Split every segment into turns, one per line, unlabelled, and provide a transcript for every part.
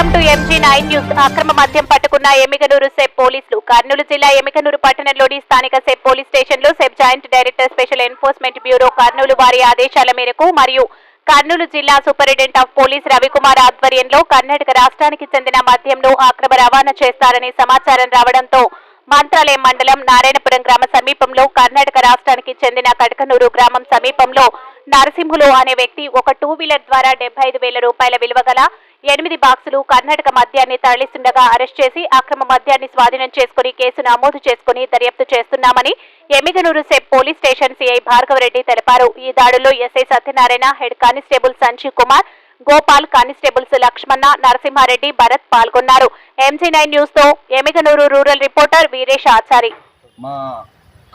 Nine news. అక్రమ మద్యం పట్టుకున్న ఎమికనూరు సెబ్ పోలీసులు. కర్నూలు జిల్లా ఎమికనూరు పట్టణంలోని స్థానిక సెబ్ పోలీస్ స్టేషన్లో SEB joint director special enforcement bureau Kurnool వారి ఆదేశాల మేరకు మరియు కర్నూలు జిల్లా సూపరింటెండెంట్ ఆఫ్ పోలీస్ రవికుమార్ ఆధ్వర్యంలో కర్ణాటక రాష్ట్రానికి చెందిన మద్యంను అక్రమ రవాణా చేస్తారని సమాచారం రావడంతో మంత్రాలయం మండలం నారాయణపురం గ్రామ సమీపంలో కర్ణాటక రాష్ట్రానికి చెందిన కడకనూరు గ్రామం సమీపంలో నరసింహులు అనే వ్యక్తి ఒక టూ వీలర్ ద్వారా డెబ్బై ఐదు వేల రూపాయల విలువ గల ఎనిమిది బాక్సులు కర్ణాటక మద్యాన్ని తరలిస్తుండగా అరెస్ట్ చేసి అక్రమ మద్యాన్ని స్వాధీనం చేసుకుని కేసు నమోదు చేసుకుని దర్యాప్తు చేస్తున్నామని Emmiganur SEB police station CI Bhargavareddy తెలిపారు. ఈ దాడుల్లో SI Satyanarayana head constable Sanjeev Kumar Gopal constables Lakshmana Narasimhareddy Bharat పాల్గొన్నారు. ఎంజీ నైన్ న్యూస్తో ఎమిగనూరు రూరల్ రిపోర్టర్ వీరేష్ ఆచారి.
మా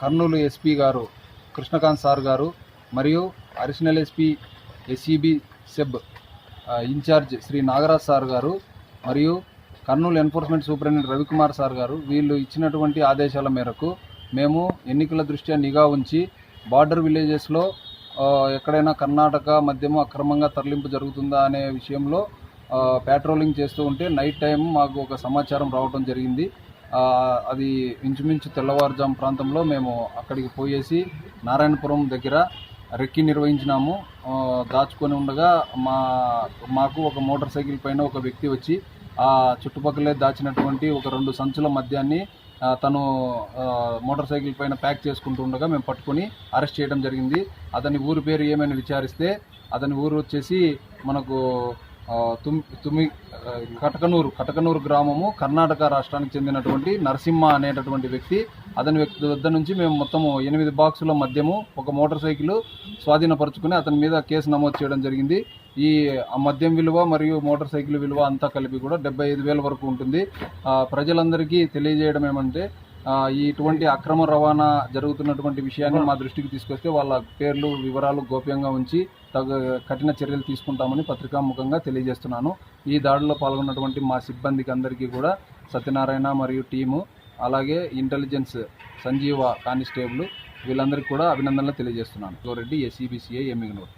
కర్నూలు ఎస్పీ గారు కృష్ణకాంత్ సార్ గారు మరియు additional SP SCB SEB incharge Shri Nagaraj sir గారు మరియు Kurnool enforcement superintendent Ravikumar sir గారు వీళ్ళు ఇచ్చినటువంటి ఆదేశాల మేరకు మేము ఎన్నికల దృష్ట్యా నిఘా ఉంచి బార్డర్ విలేజెస్లో ఎక్కడైనా కర్ణాటక మద్యము అక్రమంగా తరలింపు జరుగుతుందా అనే విషయంలో పెట్రోలింగ్ చేస్తూ ఉంటే నైట్ టైం మాకు ఒక సమాచారం రావడం జరిగింది. అది ఇంచుమించు తెల్లవారుజాము ప్రాంతంలో మేము అక్కడికి పోయేసి నారాయణపురం దగ్గర రెక్కి నిర్వహించినాము. దాచుకొని ఉండగా మా మాకు ఒక మోటార్ సైకిల్ పైన ఒక వ్యక్తి వచ్చి ఆ చుట్టుపక్కలే దాచినటువంటి ఒక రెండు సంచుల మద్యాన్ని తను మోటార్ సైకిల్ పైన ప్యాక్ చేసుకుంటూ ఉండగా మేము పట్టుకొని అరెస్ట్ చేయడం జరిగింది. అతని ఊరి పేరు ఏమైనా విచారిస్తే అతని ఊరు వచ్చేసి మనకు తుమ్ తుమి కటకనూరు కటకనూరు గ్రామము కర్ణాటక రాష్ట్రానికి చెందినటువంటి నరసింహ అనేటటువంటి వ్యక్తి అతని వ్యక్తి వద్ద నుంచి మేము మొత్తము ఎనిమిది బాక్సుల మద్యము ఒక మోటార్ సైకిల్ స్వాధీనపరుచుకుని అతని మీద కేసు నమోదు చేయడం జరిగింది. ఈ మద్యం విలువ మరియు మోటార్ సైకిల్ విలువ అంతా కలిపి కూడా డెబ్బై ఐదు వేల వరకు ఉంటుంది. ప్రజలందరికీ తెలియజేయడం ఏమంటే ఈ ఇటువంటి అక్రమ రవాణా జరుగుతున్నటువంటి విషయాన్ని మా దృష్టికి తీసుకొస్తే వాళ్ళ పేర్లు వివరాలు గోప్యంగా ఉంచి తగు కఠిన చర్యలు తీసుకుంటామని పత్రికాముఖంగా తెలియజేస్తున్నాను. ఈ దాడిలో పాల్గొన్నటువంటి మా సిబ్బందికి అందరికీ కూడా సత్యనారాయణ మరియు టీము అలాగే ఇంటెలిజెన్స్ సంజీవ కానిస్టేబుల్ వీళ్ళందరికీ కూడా అభినందనలు తెలియజేస్తున్నాను. రెడ్డి ఎస్ఈబిసిఐ ఎమ్మిగనూరు.